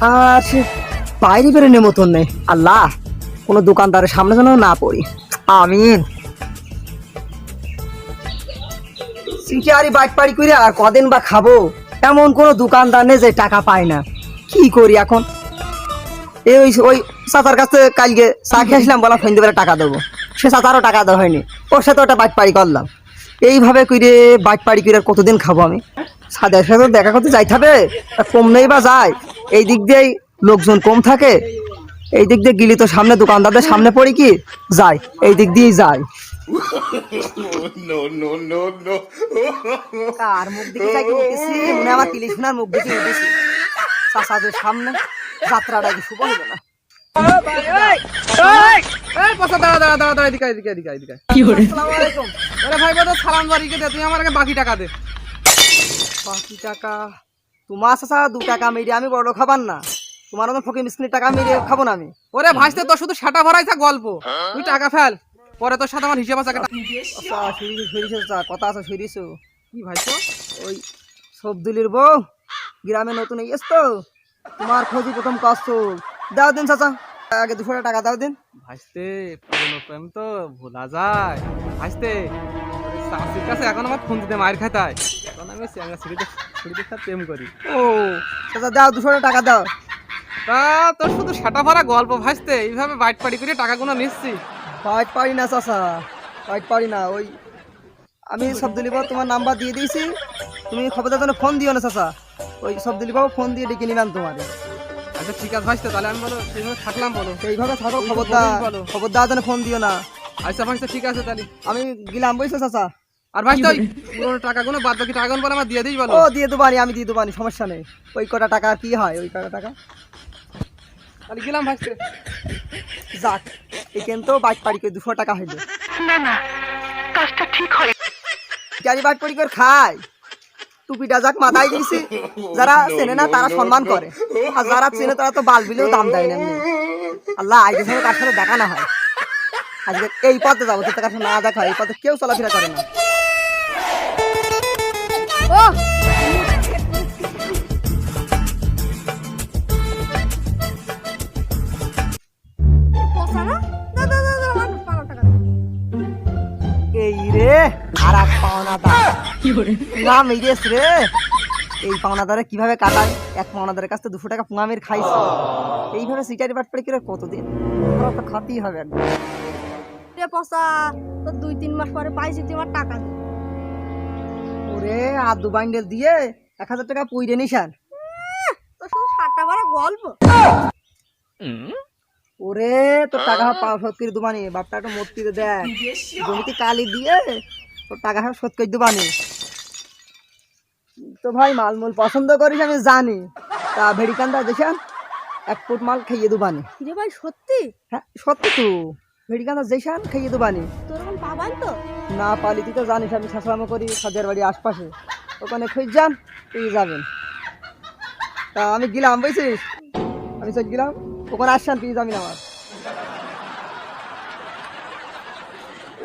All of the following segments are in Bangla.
আর বাইরে মতন নেই। আল্লাহ, কোনো দোকানদারের সামনে যেন না পড়ি। আমিন। সিটিআরি বাইক পাড়ি করে আর কদিন বা খাব? এমন কোনো দোকানদার নেই যে টাকা পায় না। কি করি এখন? এই ওই ওই চাচার কাছে কালকে চা খেয়ে আসলাম বলা ফোন দেবে টাকা দেবো। সে চাচারও টাকা দেওয়া হয়নি। ওর সাথে ওটা বাইক পাড়ি করলাম। এইভাবে করে বাইক পাড়ি করে কতদিন খাব আমি? সাদের সাথে দেখা করতে যাইতে হবে। তা কম নেই বা যায়। এই দিক দিয়েই লোকজন কম থাকে। এই দিক দিয়ে গিলি তো সামনে দোকানদারদের সামনে পড়ি কি? যায়। এই দিক দিয়েই যায়. কার মুখ দেখে যাই উঠেছি মনে আমার তিলিশ সোনার মুখ দেখে উঠেছি চাচাদের সামনে যাত্রাটা কি শুভ হলো না? এই দাঁড়া দাঁড়া দাঁড়া দাঁড়া এদিকে এদিকে এদিকে এদিকে। আসসালামু আলাইকুম। আরে ভাই সালাম বাড়িকে তুই আমার আগে বাকি টাকা দে। বাকি টাকা। তোমার চাচা দু টাকা মেরে আমি বড় খাবার না। তোমার মতন ফকির মিসকিনের টাকা মেরে খাব না আমি। ওরে ভাইস্তে তোর শুধু সাটা ভরাই থাক গল্প। তুই টাকা ফেল। পরে তোর সাথে আমার হিসেব আছে আচ্ছা কথা আছে সরিষে কি ভাই তো? ওই সবদুলির বউ। গ্রামে নতুন এসেছ। তো তোমার খোঁজি প্রথম কষ্ট। দাও দিন চাচা। আগে দুশো টাকা দাও দিন। ভাইস্তে, পুরনো প্রেম তো ভোলা যায়। ভাইস্তে শাশুর কাছে এখন আমার ফোন দিতে মায়ের খাতায় এখন আমি চ্যাংরা ছুরিতে ছুরিতে সাথে প্রেম করি। ও চাচা দাও দুশো টাকা দাও। তা তোর শুধু সাটা ভরা গল্প ভাইস্তে এইভাবে বাইট পাড়ি করে টাকাগুলো নিচ্ছি। বাইট পারি না চাচা বাইট পারি না ওই আমি সবদুলি বাবু তোমার নাম্বার দিয়ে দিয়েছি। তুমি খবরদার জন্য ফোন দিও না চাচা। ওই সবদুলি বাবু ফোন দিয়ে ডেকে নিলাম তোমার। আচ্ছা ঠিক আছে ভাইস্তে তাহলে আমি বলো সেইভাবে থাকলাম বলো। সেইভাবে থাকো খবরদার। খবরদার জন্য ফোন দিও না। আচ্ছা ভাইস্তে ঠিক আছে তাহলে। আমি গেলাম বুঝছ চাচা? আর ভাই তুই পুরোনো টাকাগুলো বাদ বাকি টাকাগুলো আমার দিয়ে দিই বলো। ও দিয়ে দেবানি আমি দিয়ে দেবানি সমস্যা নেই। ওই কটা টাকা কি হয় ওই কটা টাকা? তাহলে গেলাম ভাই। যাক এখান তো বাইক পাড়ি করে দুশো টাকা হইল। গাড়ি বাইক পাড়ি করে খায় টুপিটা যাক মাথায় দিয়েছি। যারা চেনে না তারা সম্মান করে। আর যারা চেনে তারা তো বাল বিলেও দাম দেয় না আল্লাহ আজকে সাথে তার সাথে দেখা না হয়। আজকে এই পথে যাব তোর কাছে না দেখা হয় এই পথে কেউ চলাফেরা করে না। এই রে আর এক পাওনাদার পুঙা মেরেস রে। এই পাওনাদারে কীভাবে কাটাই এক পাওনাদারের কাছ থেকে দুশো টাকা পুঙা মেরে খাইছে। এইভাবে সিটারি বাট পড়ে কিরে কতদিন? খাতেই হবে একদম। রে পসা তো দুই তিন মাস পরে পাইছি তুই আমার টাকা ওরে আর দু বান্ডেল দিয়ে এক হাজার টাকা পুইরে নিশান তো শুধু সাতটা বারে গল্প। ওরে তোর টাকা পাওয়া শোধ করে দুবানি। বাপটা একটা মূর্তি দেয় জমিতে কালি দিয়ে তোর টাকা শোধ করে দুবানি। তো ভাই মালমূল পছন্দ করিস আমি জানি। তা ভেড়িকান্দা দেখান এক ফুট মাল খাইয়ে দুবানি। রে ভাই সত্যি? হ্যাঁ সত্যি তো। ভেড়িকান্দা যেসান খাইয়ে এখন পাবান তো? না পালি তুই তো জানিস আমি শাসলামো করি বাড়ির আশপাশে। ওখানে খুঁজ যান তুই যাবেন। তা আমি গেলাম বুঝছিস? আমি গেলাম ওখানে আসছেন তুই যাবি আমার।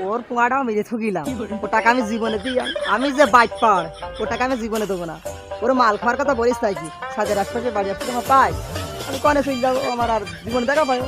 ওর মেরে থুকিলাম টাকা আমি জীবনে দিই আমি যে বাইক পার ও টাকা আমি জীবনে দেবো না। ওর মাল খাওয়ার কথা বলিস তাই কি? সাদের আশপাশে বাড়ি আশপাশে আমার পাই আমি কনে চলে যাব আমার আর জীবনে দেখা পাই